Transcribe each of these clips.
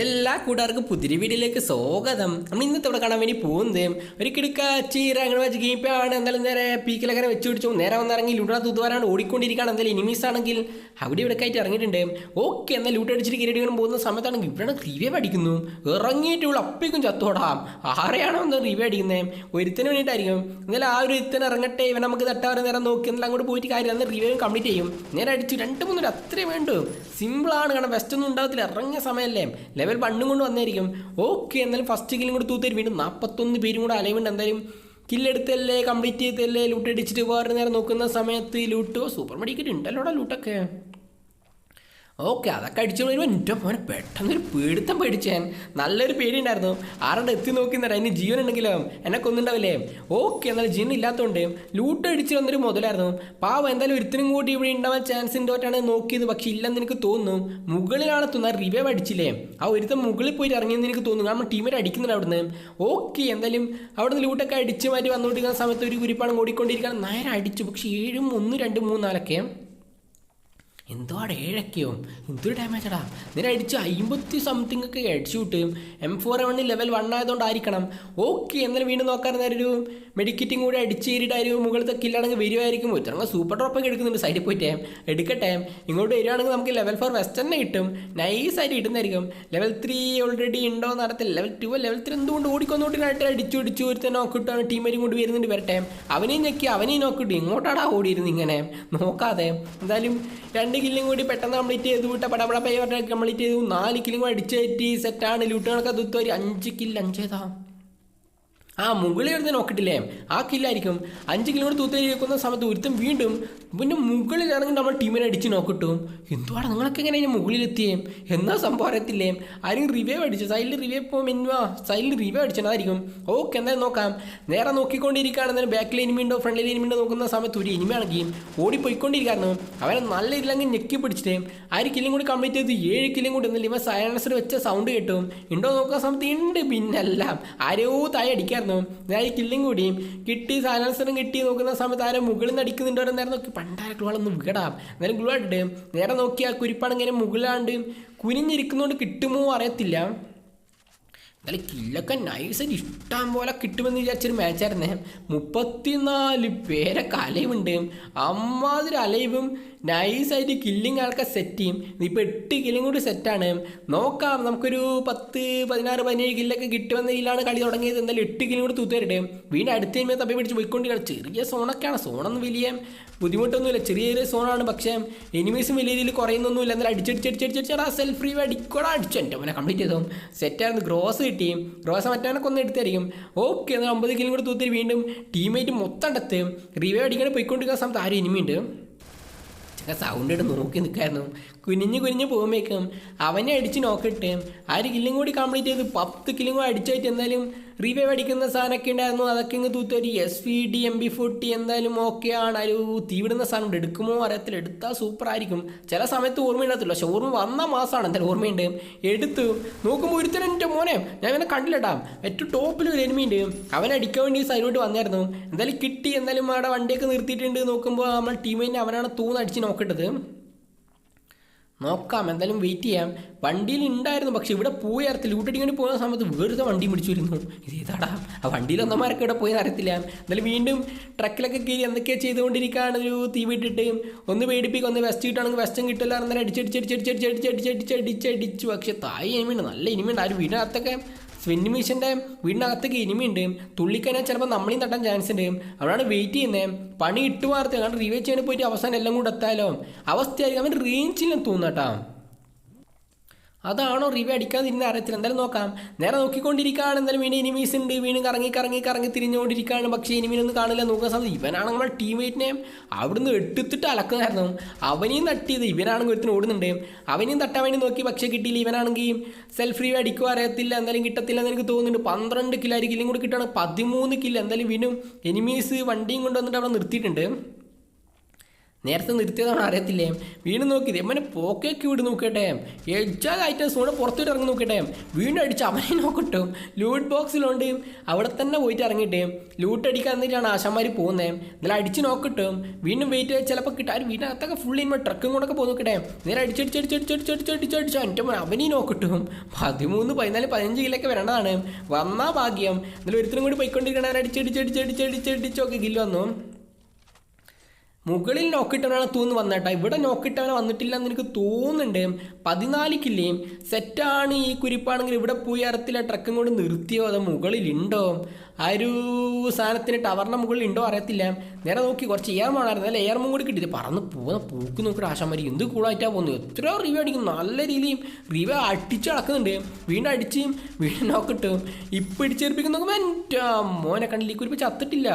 എല്ലാ കൂട്ടുകാർക്കും പുതിരി വീഡിയോയിലേക്ക് സ്വാഗതം. നമ്മൾ ഇന്നത്തെ ഇവിടെ കാണാൻ വേണ്ടി പോകുന്നത് ഒരു കിടക്കാച്ചീര അങ്ങനെ വെച്ച് ഗെയിം ആണ്. എന്തായാലും നേരെ പീക്കിലങ്ങനെ വെച്ച് പിടിച്ചു. നേരെ വന്നിറങ്ങി ലൂട്ടാ തൂത്തുവാരാണ് ഓടിക്കൊണ്ടിരിക്കുകയാണ്. എന്തായാലും ഇനിമീസ് ആണെങ്കിൽ അവിടെ ഇവിടെ ആയിട്ട് ഇറങ്ങിയിട്ടുണ്ട്. ഓക്കെ എന്നാൽ ലൂട്ട് അടിച്ചിട്ട് കിരീടിക്കണം പോകുന്ന സമയത്താണെങ്കിൽ ഇവിടെ റിവ്യൂ അടിക്കുന്നു ഇറങ്ങിയിട്ടുള്ള അപ്പേക്കും ചത്തോടാം. ആരെയാണോ ഒന്ന് റിവ്യൂ അടിക്കുന്നത് ഒരുത്തിന് വേണ്ടിയിട്ടായിരിക്കും. എന്നാലും ആ ഒരു ഒരുത്തന് ഇറങ്ങട്ടെ. ഇവൻ നമുക്ക് തട്ടാറ് നേരം നോക്കി എന്നാൽ അങ്ങോട്ട് പോയിട്ട് കാര്യം എന്നാൽ റിവ്യൂ കംപ്ലീറ്റ് ചെയ്യും. നേരെ അടിച്ചു. രണ്ട് മൂന്നര അത്രേ വേണ്ടു. സിമ്പിളാണ് കാരണം വെസ്റ്റ് ഒന്നും ഉണ്ടാകത്തില്ല ഇറങ്ങിയ സമയമല്ലേ? ലെവൽ വണ്ണും കൊണ്ട് വന്നായിരിക്കും ഓക്കെ എന്നാലും ഫസ്റ്റ് കില്ലും കൂടെ തൂത്തരും വീണ്ടും നാൽപ്പത്തൊന്ന് പേരും കൂടെ അലയുണ്ട് എന്തായാലും കില്ലെടുത്തല്ലേ കംപ്ലീറ്റ് ചെയ്തല്ലേ ലൂട്ട് അടിച്ചിട്ട് വേറെ നേരം നോക്കുന്ന സമയത്ത് ലൂട്ട് സൂപ്പർ മെഡിക്കറ്റ് ഉണ്ടല്ലോടാ ലൂട്ടൊക്കെ ഓക്കെ അതൊക്കെ അടിച്ചു വരുമ്പോൾ എന്റെ മോനെ പെട്ടെന്നൊരു പേടിത്തം പേടിച്ചാൻ. നല്ലൊരു പേടിയുണ്ടായിരുന്നു. ആരുടെ എത്തി നോക്കുന്നേരം അതിന് ജീവൻ ഉണ്ടെങ്കിലോ എന്നെ കൊന്നുണ്ടാവില്ലേ? ഓക്കെ എന്നാലും ജീവൻ ഇല്ലാത്തതുകൊണ്ട് ലൂട്ട് അടിച്ചു വന്നൊരു മുതലായിരുന്നു. പാവം എന്തായാലും ഒരുത്തിനും കൂടി ഇവിടെ ഉണ്ടാവാൻ ചാൻസ് ഉണ്ടോട്ടാണ് നോക്കിയത് പക്ഷെ ഇല്ലെന്ന് എനിക്ക് തോന്നുന്നു. മുകളിലാണ് തോന്നുന്നത് റിവൈവ് അടിച്ചില്ലേ? ആ ഒരുത്തം മുകളിൽ പോയിട്ട് ഇറങ്ങിയെന്ന് എനിക്ക് തോന്നുന്നു. കാരണം ടീമേറ്റ് അടിക്കുന്നുണ്ട് അവിടുന്ന്. ഓക്കെ എന്തായാലും അവിടുന്ന് ലൂട്ടൊക്കെ അടിച്ച് മാറ്റി വന്നുകൊണ്ടിരിക്കുന്ന സമയത്ത് ഒരു കുരിപ്പാണ് ഓടിക്കൊണ്ടിരിക്കുകയാണ്. നേരെ അടിച്ചു. പക്ഷേ ഏഴും ഒന്ന് രണ്ട് മൂന്ന് എന്തോടെ ഏഴൊക്കെയോ? എന്തൊരു ഡാമേജടാ നിന്നെ അടിച്ച് അമ്പത്തി സംതിങ് ഒക്കെ അടിച്ചു വിട്ട് എം ഫോർ വണ്ണിൽ ലെവൽ വൺ ആയതുകൊണ്ടായിരിക്കണം. ഓക്കെ എന്നാലും വീണ്ടും നോക്കാൻ നേരം ഒരു മെഡിക്കറ്റും കൂടി അടിച്ച് കയറിയിട്ടായിരിക്കും മുകളിലത്തെ കില്ലാണെങ്കിൽ വരുമായിരിക്കും ഇത്രങ്ങ് സൂപ്പർ ഡ്രോപ്പൊക്കെ എടുക്കുന്നുണ്ട് സൈഡിൽ പോയിട്ടേ. എടുക്കട്ടെ. ഇങ്ങോട്ട് വരികയാണെങ്കിൽ നമുക്ക് ലെവൽ ഫോർ വെസ്റ്റ് തന്നെ കിട്ടും. നൈസായിട്ട് കിട്ടുന്നതായിരിക്കും. ലെവൽ ത്രീ ഓൾറെഡി ഉണ്ടോ നടത്തില്ല ലെവൽ ടു ലെവൽ ത്രീ എന്തുകൊണ്ട് ഓടിക്കൊന്നോട്ടിനായിട്ട് അടിച്ചു അടിച്ചു ഒരുത്തന്നെ നോക്കിട്ടാണ് ടീമേരും കൊണ്ട് വരുന്നുണ്ട് വരട്ടെ. അവനെയും ഞെക്കി അവനെയും നോക്കിട്ട് ഇങ്ങോട്ടാടാ ഓടിയിരുന്നു ഇങ്ങനെ? നോക്കാതെ. എന്തായാലും കില്ലും കൂടി പെട്ടെന്ന് കംപ്ലീറ്റ് ചെയ്തു. വിട്ട പടപട പേ കംപ്ലീറ്റ് ചെയ്തു. നാല് കില്ലും കൂടി അടിച്ചു കയറ്റി സെറ്റാണ് ലൂട്ടുകളൊക്കെ തുത്തുവരി അഞ്ച് കില്ല് അഞ്ചേതാ? ആ മുകളിൽ വരുന്ന നോക്കിട്ടില്ലേ? ആ കില്ലായിരിക്കും അഞ്ച് കിലോമീറ്റർ തൂത്തേരി വെക്കുന്ന സമയത്ത് ഒരുത്തം വീണ്ടും പിന്നെ മുകളിൽ ഇറങ്ങി നമ്മൾ ടീമിനെ അടിച്ച് നോക്കിട്ടും. എന്തുവാണ് നിങ്ങളൊക്കെ എങ്ങനെ ഞാൻ മുകളിലെത്തിയേ? എന്നാ സംഭവം അറിയത്തില്ലേ? ആരും റിവൈവ് അടിച്ചു? സൈഡിൽ റിവൈവ് പോകും മിന്നുവാ. സൈഡിൽ റിവൈവ് അടിച്ചതായിരിക്കും ഓക്കെ എന്തായാലും നോക്കാം. നേരെ നോക്കിക്കൊണ്ടിരിക്കുകയാണെന്ന് ബാക്കിൽ എനിമിയുണ്ടോ ഫ്രണ്ടിൽ എനിമിയുണ്ടോ നോക്കുന്ന സമയത്ത് ഒരു എനിമിയാണെങ്കിൽ ഓടിപ്പോയിക്കൊണ്ടിരിക്കുന്നു അവനെ നല്ല ഇതിലങ്ങ് ഞെക്കി പിടിച്ചിട്ട് ആര് കില്ലും കൂടി കംപ്ലീറ്റ് ചെയ്ത്? ഏഴ് കില്ലും കൂടി ഒന്നില്ല ഇവ സയൻസർ വെച്ച സൗണ്ട് കേട്ടും. ഉണ്ടോ നോക്കുന്ന സമയത്ത് ഉണ്ട് പിന്നല്ല. ആരോ താഴെ അടിക്കായിരുന്നു ഞാൻ ഈ കില്ലും കൂടിയും കിട്ടി സൈലൻസറും കിട്ടി നോക്കുന്ന സമയത്ത് ആരും മുകളിൽ നിന്ന് അടിക്കുന്നുണ്ടോ നേരെ നോക്കി. പണ്ടാര ഗ്ലുവാളൊന്ന് വിടാം എന്നാലും ഇട്ടിട്ട് നേരെ നോക്കിയാൽ ആ മുകളിലാണ്ട് കുനിഞ്ഞിരിക്കുന്നതുകൊണ്ട് കിട്ടുമോ അറിയത്തില്ല. എന്നാലും കില്ലൊക്കെ നൈസായിട്ട് ഇഷ്ടം പോലെ കിട്ടുമെന്ന് വിചാരിച്ചൊരു മാച്ചായിരുന്നേ മുപ്പത്തിനാല് പേരൊക്കെ അലൈവുണ്ട് അമ്മാതിരി അലൈവും നൈസായിട്ട് കില്ലിങ് ആൾക്കാർ സെറ്റ് ചെയ്യും. ഇപ്പോൾ എട്ട് കില്ലും കൂടി സെറ്റാണ് നോക്കാം നമുക്കൊരു പത്ത് പതിനാറ് പതിനേഴ് കില്ലൊക്കെ കിട്ടുമെന്ന ഇതിലാണ് കളി തുടങ്ങിയത്. എന്തായാലും എട്ട് കില്ലും കൂടി തൂത്തുവരട്ടെ. വീണ്ടും അടുത്ത കഴിഞ്ഞാൽ തപ്പി പിടിച്ച് പോയിക്കൊണ്ടിരിക്കുകയാണ്. ചെറിയ സോണൊക്കെയാണ് സോണൊന്നും വലിയ ബുദ്ധിമുട്ടൊന്നുമില്ല. ചെറിയ ചെറിയ സോണാണ് പക്ഷേ എനിമീസും വലിയ രീതിയിൽ കുറയുന്നൊന്നുമില്ല. എന്നാലും അടിച്ചടിച്ചടിച്ചടിച്ചടിച്ചാൽ ആ സെൽഫ് ഫ്രീ അടിക്കോടാ അടിച്ചു. എന്റെ അവനെ കംപ്ലീറ്റ് ചെയ്തോ. സെറ്റായിരുന്നു ഗ്രോസ് കിട്ടി റോസ മറ്റാനെ ഒന്ന് എടുത്തായിരിക്കും. ഓക്കെ എന്നാൽ ഒമ്പത് കിലും കൂടെ തൂത്തിരി വീണ്ടും ടീമേറ്റ് മൊത്തം അടുത്ത് റീവേ അടിക്കാൻ പോയിക്കൊണ്ടിരിക്കുന്ന സമയത്ത് ആരും ഇനിമിയുണ്ട് ചെക്ക സൗണ്ട് ഇട്ട് നോക്കി നിൽക്കായിരുന്നു കുനിഞ്ഞ് കുനിഞ്ഞ് പോകുമ്പോഴേക്കും അവനെ അടിച്ച് നോക്കിയിട്ട് ആ ഒരു കില്ലും കൂടി കംപ്ലീറ്റ് ചെയ്ത് പത്ത് കില്ലും കൂടി അടിച്ചായിട്ട് എന്തായാലും റീവൈവ് അടിക്കുന്ന സാധനമൊക്കെ ഉണ്ടായിരുന്നു. അതൊക്കെ ഇങ്ങ് തൂത്തൊരു S V D M B forty എന്തായാലും ഓക്കെ ആണ്. ഒരു തീവിടുന്ന സാധനം എടുക്കുമോ അറിയത്തില്ല. എടുത്താൽ സൂപ്പർ ആയിരിക്കും. ചില സമയത്ത് ഓർമ്മയിടത്തില്ല പക്ഷെ ഓർമ്മ വന്ന മാസമാണ് എന്തായാലും ഓർമ്മയുണ്ട്. എടുത്തു. നോക്കുമ്പോൾ ഒരുത്തരം എന്റെ മോനെ ഞാൻ ഇവനെ കണ്ടില്ലട്ടാ. ഏറ്റവും ടോപ്പിൽ ഒരു എനിമിയുണ്ട്. അവനെ അടിക്കാൻ വേണ്ടി സൈഡിലോട്ട് വന്നായിരുന്നു. എന്തായാലും കിട്ടി. എന്തായാലും അവിടെ വണ്ടിയൊക്കെ നിർത്തിയിട്ടുണ്ട്. നോക്കുമ്പോൾ നമ്മൾ ടീമിനെ അവനാണ് തൂന്ന് അടിച്ച് നോക്കേണ്ടത്. നോക്കാം എന്തായാലും വെയിറ്റ് ചെയ്യാം. വണ്ടിയിൽ ഉണ്ടായിരുന്നു പക്ഷെ ഇവിടെ പോയി അറിയത്തില്ല ലൂട്ടടിക്കാൻ പോകുന്ന സമയത്ത് വേറൊരു വണ്ടി പിടിച്ചു വരുന്നു. ഇത് ഏതാടാ? ആ വണ്ടിയിൽ ഒന്നമാരൊക്കെ ഇവിടെ പോയി അറിയത്തില്ല. എന്തായാലും വീണ്ടും ട്രക്കിലൊക്കെ കയറി എന്തൊക്കെയാ ചെയ്തുകൊണ്ടിരിക്കുകയാണ്. ഒരു തീ വിട്ടിട്ട് ഒന്ന് പേടിപ്പിക്കുക ഒന്ന് വെസ്റ്റ് കിട്ടുകയാണെങ്കിൽ വെസ്റ്റം കിട്ടില്ല. അന്നേരം അടിച്ചടിച്ചടിച്ചടിച്ചടിച്ചടിച്ചടിച്ചടിച്ചടിച്ചടിച്ചു പക്ഷെ തായി ഇനിമിയുണ്ട് നല്ല ഇനിമിയുണ്ട് ആ ഒരു വീടിനകത്തൊക്കെ സ്വിന്നിമീഷന്റെ വീടിനകത്തേക്ക് ഇനിമിയുണ്ട് തുള്ളിക്കഴിഞ്ഞാൽ ചിലപ്പോൾ നമ്മളെയും തട്ടാൻ ചാൻസ് ഉണ്ട് അവിടെയാണ് വെയിറ്റ് ചെയ്യുന്നത് പണി ഇട്ട് വാർത്തയാണ് കാരണം റിവൈവ് ചെയ്യാൻ പോയിട്ട് അവസാനം എല്ലാം കൂടെ എത്താലോ. അവസ്ഥയായിരിക്കും. അവൻ റേഞ്ചിലും തോന്നട്ടാ. അതാണോ റിവ്യൂ അടിക്കാതിരുന്ന അറിയത്തില്ല. എന്തായാലും നോക്കാം. നേരെ നോക്കിക്കൊണ്ടിരിക്കുകയാണ്. എന്തായാലും വീണ് എനിമീസ് ഉണ്ട്. വീണ്ടും കറങ്ങി കറങ്ങി കറങ്ങി തിരിഞ്ഞുകൊണ്ടിരിക്കുകയാണ്. പക്ഷേ എനിമീനൊന്നും കാണില്ല. നോക്കാൻ സാധ്യത ഇവനാണ് നമ്മുടെ ടീംമേറ്റിനെ അവിടുന്ന് എടുത്തിട്ട് അലക്കുന്നായിരുന്നു അവനെയും തട്ടിയത് ഇവനാണെങ്കിൽ ഒരുത്തിന് ഓടുന്നുണ്ട്. അവനെയും തട്ടാൻ വേണ്ടി നോക്കി പക്ഷേ കിട്ടിയില്ല. ഇവനാണെങ്കിൽ സെൽഫ് റിവ്യൂ അടിക്കുക അറിയത്തില്ല. എന്തായാലും കിട്ടത്തില്ല എന്ന് എനിക്ക് തോന്നുന്നുണ്ട്. പന്ത്രണ്ട് കിലോ ആയിരിക്കും. കില്ലും കൂടി കിട്ടുകയാണ് പതിമൂന്ന് കിലോ എന്തായാലും വീണ്ടും എനിമീസ് വണ്ടിയും കൊണ്ടുവന്നിട്ട് അവിടെ നിർത്തിയിട്ടുണ്ട്. നേരത്തെ നിർത്തിയതാണ് അറിയത്തില്ലേ വീണ്ടും നോക്കിയത് എമ്മനെ പോക്കേക്ക് വിട് നോക്കട്ടെ എജ്ജാ ഐറ്റംസ് കൂടെ പുറത്തോട്ട് ഇറങ്ങി നോക്കട്ടെ വീണ്ടും അടിച്ച് അവനെ നോക്കട്ടും ലൂട്ട് ബോക്സിലുണ്ട് അവിടെ തന്നെ പോയിട്ട് ഇറങ്ങിയിട്ട് ലൂട്ട് അടിക്കാൻ എന്നിട്ടാണ് ആശാന്മാർ പോകുന്നത് എന്നാലും അടിച്ച് നോക്കട്ടും വീണ്ടും വെയിറ്റ് ചിലപ്പോൾ കിട്ടാൻ അവർ വീട്ടിനകത്തൊക്കെ ഫുൾ ചെയ്യുമ്പോൾ ട്രക്കും കൂടെ പോയി നോക്കട്ടെ നേരെ അടിച്ചടിച്ചടിച്ചടിച്ചടിച്ചടിച്ചടിച്ചടിച്ചടിച്ചോ എന്റെ മോൻ അവനീ നോക്കട്ടും പതിമൂന്ന് പതിനാല് പതിനഞ്ച് കിലോക്കെ വരേണ്ടതാണ് വന്നാ ഭാഗ്യം എന്നാലും ഒരുത്തരും കൂടി പോയിക്കൊണ്ടിരിക്കണ അടിച്ചടിച്ചടിച്ചടിച്ചടിച്ചടിച്ചടിച്ചൊക്കെ ഗില്ല് വന്നു മുകളിൽ നോക്കിട്ടവനാണ് തൂന്ന് വന്നേട്ടാ. ഇവിടെ നോക്കിട്ടവനെ വന്നിട്ടില്ല എന്ന് എനിക്ക് തോന്നുന്നുണ്ട്. പതിനാല് കില്ലേയും സെറ്റാണ് ഈ കുരിപ്പാണെങ്കിൽ ഇവിടെ പോയി അറത്തില്ല ട്രക്കും കൊണ്ട് നിർത്തിയോ? അതോ മുകളിലുണ്ടോ? ആ ഒരു സാധനത്തിന് ടവറിന്റെ മുകളിൽ ഉണ്ടോ അറിയത്തില്ല. നേരെ നോക്കി കുറച്ച് എയർ മോണായിരുന്നു അല്ല എയർ മോൺ കൂടി കിട്ടിയത് പറന്ന് പോകുന്ന പൂക്ക് നോക്കിയിട്ട് ആശാമാരി എന്ത് കൂളായിട്ടാ പോകുന്നത്. എത്രയോ റിവ്യൂ അടിക്കും നല്ല രീതിയിൽ റിവ്യൂ അടിച്ച് കിടക്കുന്നുണ്ട് വീണ്ടും അടിച്ച് വീണ്ടും നോക്കിട്ടും ഇപ്പം ഇടിച്ചേർപ്പിക്കുന്ന നോക്കുമ്പോൾ എന്റെ മോനെ കണ്ടില്ല? ഈ കുരിപ്പ് ചത്തിട്ടില്ല.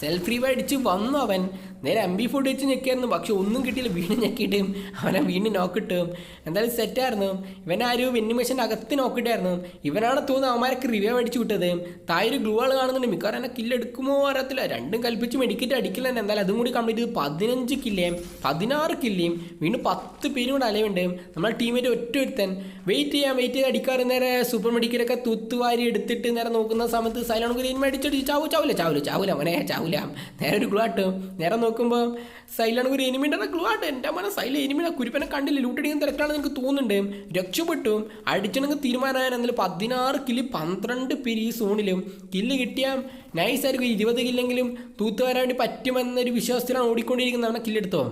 സെൽഫ് റീവ് വന്നു അവൻ. നേരെ എം ബി ഫോർട്ടി വെച്ച് ഞെക്കിയായിരുന്നു. പക്ഷെ ഒന്നും കിട്ടിയില്ല. വീണ്ടും ഞെക്കിയിട്ടും അവനെ വീണ്ടും നോക്കിട്ടും എന്തായാലും സെറ്റായിരുന്നു ഇവൻ ആ ഒരു വെന്നിമേഷന്റെ അകത്ത് നോക്കിയിട്ടായിരുന്നു ഇവനാണ് തോന്നുന്നത് അവന്മാരൊക്കെ റിവ്യൂ അടിച്ചു വിട്ടത്. തായൊരു ഗ്ലൂ ആൾ കാണുന്നുണ്ട്. മിക്കവാറും എന്നെ കില്ല് എടുക്കുമോ അറിയത്തില്ല. രണ്ടും കൽപ്പിച്ച് മെഡിക്കറ്റ് അടിക്കില്ല തന്നെ. എന്തായാലും അതും കൂടി കംപ്ലീറ്റ് ചെയ്ത് പതിനഞ്ച് കില്ലേയും പതിനാറ് കില്ലേയും വീണ്ടും പത്ത് പേരും കൂടെ അലവുണ്ട് നമ്മളെ ടീമേറ്റ് ഒറ്റ ഒരുത്തൻ. വെയിറ്റ് ചെയ്യാൻ വെയിറ്റ് ചെയ്ത് അടിക്കാറ് നേരെ സൂപ്പർ മെഡിക്കലൊക്കെ തുത്തുവാരി എടുത്തിട്ട് നേരെ നോക്കുന്ന സമയത്ത് സൈലോൺ ഗ്രീൻ അടിച്ചടിച്ച് ചാവു ചാവില്ല ചാവില്ല ചാവില്ല അവനെ ചാവില്ല നേരെ ഒരു ഗ്ലൂ ആട്ടും നേരെ നോക്കുമ്പോൾ സൈലാണ് ഒരു എനിമിന്റെ ഗ്ലൂ ആട്ട്. എന്റെ മന സൈല എനിമിനെ കുരിപ്പനെ കണ്ടില്ല? ലൂട്ടടിക്കുന്ന തിരക്കാണെന്ന് എനിക്ക് തോന്നുന്നുണ്ട്. രക്ഷപ്പെട്ടു. അടിച്ചണെങ്കിൽ തീരുമാനമായാലും എന്നാലും പതിനാറ് കില്ല് പന്ത്രണ്ട് പേര് ഈ സോണിലും കില്ല് കിട്ടിയാൽ നൈസായിരിക്കും ഇരുപത് കില്ലെങ്കിലും തൂത്തുവരാൻ വേണ്ടി പറ്റുമെന്നൊരു വിശ്വാസത്തിലാണ് ഓടിക്കൊണ്ടിരിക്കുന്നത് അവനെ കില്ലെടുത്തോ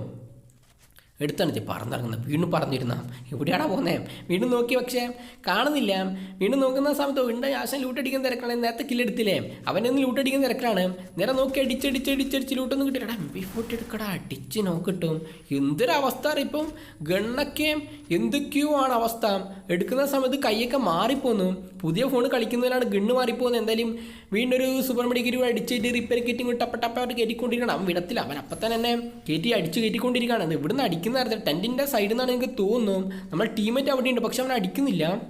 എടുത്താണ് പറന്നിറങ്ങുന്നത് വീണ്ടും പറഞ്ഞിരുന്ന എവിടെയാടാ പോകുന്നേ വീണ്ടും നോക്കി പക്ഷേ കാണുന്നില്ല. വീണ്ടും നോക്കുന്ന സമയത്ത് ഉണ്ട് ആശാൻ ലൂട്ടടിക്കുന്ന തിരക്കാണ് നേരത്തെ കില്ലെടുത്തില്ലേ അവനൊന്ന് ലൂട്ടടിക്കുന്ന തിരക്കാണ് നേരെ നോക്കി അടിച്ചടിച്ച് അടിച്ചടിച്ച് ലൂട്ടൊന്നും കിട്ടില്ല എം ബി ഫോർട്ടി എടുക്കടാ. അടിച്ച് നോക്കിട്ടും എന്തൊരവസ്ഥ ഇപ്പം? ഗണ്ണൊക്കെ എന്തൊക്കെയോ ആണ് അവസ്ഥ. എടുക്കുന്ന സമയത്ത് കൈയൊക്കെ മാറിപ്പോന്നു. പുതിയ ഫോൺ കളിക്കുന്നതിലാണ് ഗണ്ണ് മാറിപ്പോകുന്നത് എന്തായാലും വീണ്ടും ഒരു സൂപ്പർ മെഡിക്കൽ അടിച്ചിട്ട് റിപ്പയർ കിറ്റിങ് ടപ്പ അവർ കയറ്റിക്കൊണ്ടിരിക്കണം അവൻ വിടത്തില്ല. അവൻ അപ്പം തന്നെ തന്നെ കയറ്റി അടിച്ച് കയറ്റിക്കൊണ്ടിരിക്കുകയാണ് ഇവിടുന്ന് അടിക്കുന്ന അറിയാം ടെന്റിന്റെ സൈഡിൽ നിന്നാണ് എനിക്ക് തോന്നുന്നു. നമ്മൾ ടീമേറ്റ് അവിടെയുണ്ട്. പക്ഷെ അവൻ അടിക്കുന്നില്ല.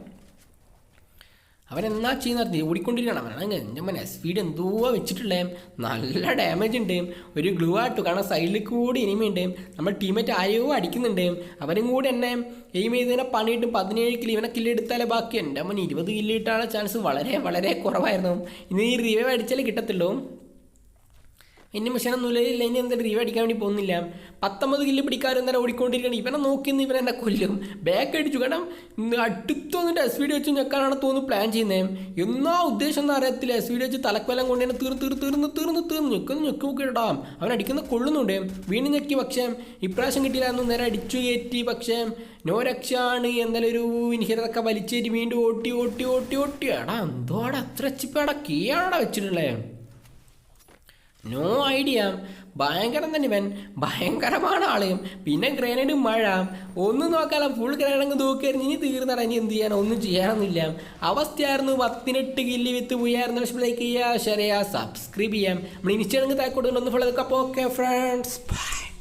അവൻ എന്നാ ചെയ്യുന്നത് ഓടിക്കൊണ്ടിരിക്കണം അവനാണ് എന്റെ മനെ. സ്പീഡ് എന്തോ വെച്ചിട്ടുള്ളേ? നല്ല ഡാമേജ് ഉണ്ട്. ഒരു ഗ്ലൂ ആട്ടു കാരണം സൈഡിൽ കൂടി ഇനിമയുണ്ട് നമ്മൾ ടീമേറ്റ് ആരെയോ അടിക്കുന്നുണ്ട്. അവരും കൂടി എന്നെ എയിം ചെയ്തതിനെ പണിയിട്ട് പതിനേഴ് കിലോ ഇവനെ കില്ല് എടുത്താലേ ബാക്കി. എന്റെ അമ്മ ഇരുപത് കില്ല് കിട്ടാനുള്ള ചാൻസ് വളരെ വളരെ കുറവായിരുന്നു. ഇനി ഈ റിവൈവ് അടിച്ചാലേ കിട്ടത്തുള്ളൂ. ഇനി മിഷനൊന്നുമില്ല ഇല്ല ഇനി എന്തായാലും റീവ് അടിക്കാൻ വേണ്ടി പോകുന്നില്ല. പത്തൊമ്പത് കില്ല് പിടിക്കാരും തന്നെ ഓടിക്കൊണ്ടിരിക്കണം ഇവനെ നോക്കിന്ന് ഇവനെ എന്നെ കൊല്ലും. ബാക്ക് അടിച്ചു. കാരണം അടുത്തു വന്നിട്ട് എസ് വീഡിയോ വെച്ച് ഞെക്കാനാണ് തോന്നുന്നു പ്ലാൻ ചെയ്യുന്നത് എന്നാ ഉദ്ദേശം ഒന്നും അറിയത്തില്ല. എസ് വീഡിയോ വെച്ച് തലക്കൊല്ലം കൊണ്ട് തന്നെ തീർന്ന് തീർന്ന് തീർന്ന് തീർന്ന് തീർന്ന് ഞെക്കുന്നു ഞെക്ക് നോക്കിയിടാം അവൻ അടിക്കുന്ന കൊള്ളുന്നുണ്ട്. വീണ്ടും ഞെക്കി പക്ഷേ ഇപ്രാവശ്യം കിട്ടിയില്ലായിരുന്നു നേരെ അടിച്ചു കയറ്റി പക്ഷേ നോ രക്ഷയാണ് എന്നാലും ഒരു ഇൻഹിറൊക്കെ വലിച്ചേറ്റി വീണ്ടും ഓട്ടി ഓട്ടി ഓട്ടി ഓട്ടി. എടാ എന്തോടാ? അത്ര ചിപ്പാടാ കീയാണോടാ വെച്ചിട്ടുള്ളത് നോ ഐഡിയ ഭയങ്കരം തന്നെ ഇവൻ. ഭയങ്കരമാണ് ആൾ. പിന്നെ ഗ്രനേഡ് മഴ. ഒന്നും നോക്കാല ഫുൾ ഗ്രനേഡ് നോക്കിയായിരുന്നു ഇനി തീർന്നടാ. ഇനി എന്ത് ചെയ്യാനോ? ഒന്നും ചെയ്യാനൊന്നുമില്ല. അവസ്ഥയായിരുന്നു പത്തിനെട്ട് കില്ലി വിത്ത് പോയായിരുന്നു ലൈക്ക് ചെയ്യുക ഷെയർ സബ്സ്ക്രൈബ് ചെയ്യാം നമ്മൾ ഇൻസ്റ്റാണെങ്കിൽ താക്കോട്ട് ഒന്ന് ഫോളോ ഓക്കെ ഫ്രണ്ട്സ് ബൈ